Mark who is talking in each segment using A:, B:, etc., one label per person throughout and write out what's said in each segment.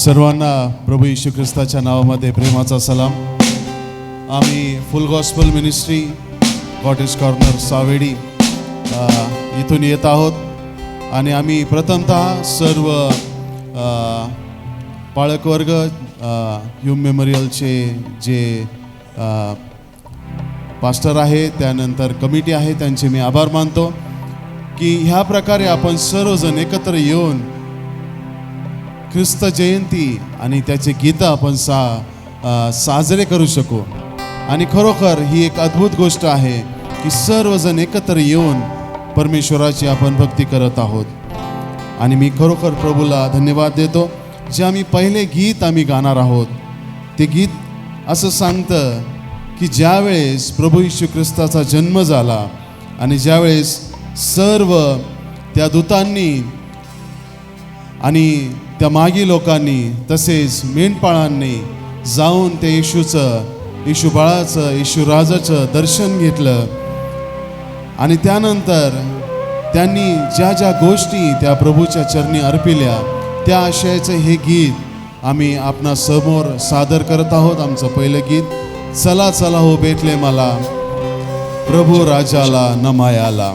A: सर्वांना प्रभू यशू ख्रिस्ताच्या नावामध्ये प्रेमाचा सलाम. आम्ही full gospel ministry cottage corner Savedi इथून येत आहोत. आणि आम्ही प्रथमतः सर्व पाळकवर्ग ह्यूम मेमोरियलचे जे पास्टर आहे त्यानंतर कमिटी आहे त्यांचे मी आभार मानतो की ह्या प्रकारे आपण सर्वजण एकत्र येऊन ख्रिस्त जयंती आणि त्याचे गीतं आपण सा साजरे करू शकू. आणि खरोखर ही एक अद्भुत गोष्ट आहे की सर्वजण एकत्र येऊन परमेश्वराची आपण भक्ती करत आहोत. आणि मी खरोखर प्रभूला धन्यवाद देतो. जे आम्ही पहिले गीत आम्ही गाणार आहोत ते गीत असं सांगतं की ज्यावेळेस प्रभू यशू ख्रिस्ताचा जन्म झाला आणि ज्यावेळेस सर्व त्या दूतांनी आणि त्या मागी लोकांनी तसेच मेंढपाळांनी जाऊन ते येशूचं येशू बाळाचं येशू राजाचं दर्शन घेतलं. आणि त्यानंतर त्यांनी ज्या ज्या गोष्टी त्या प्रभूच्या चरणी अर्पिल्या त्या आशयाचं हे गीत आम्ही आपणा समोर सादर करत आहोत आमचं पहिलं गीत चला चला हो भेटले मला प्रभू राजाला नमायाला.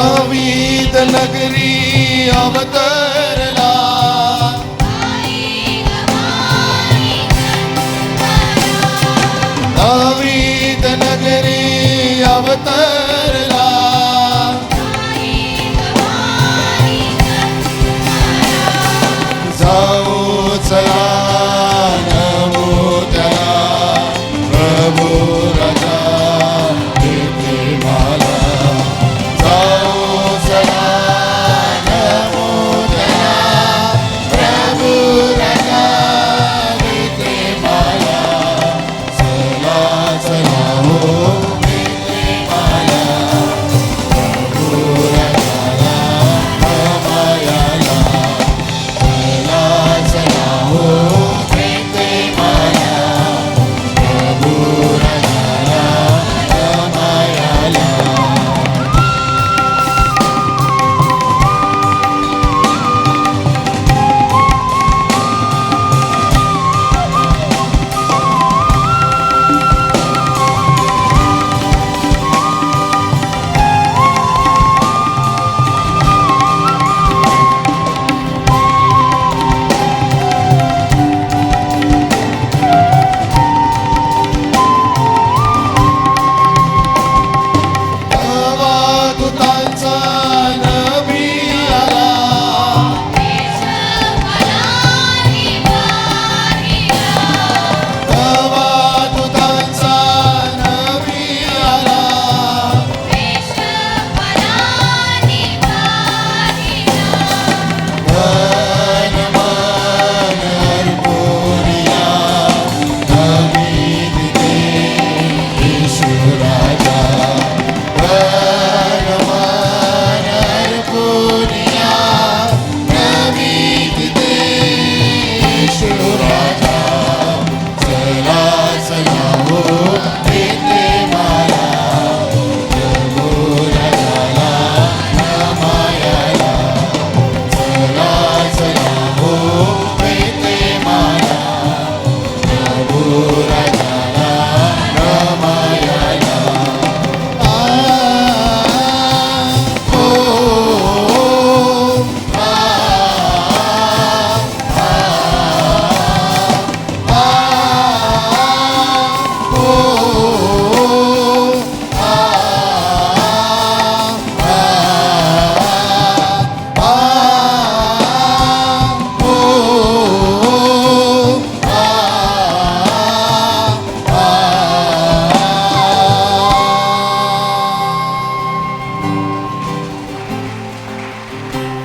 A: દાવીદ નગરી અવતર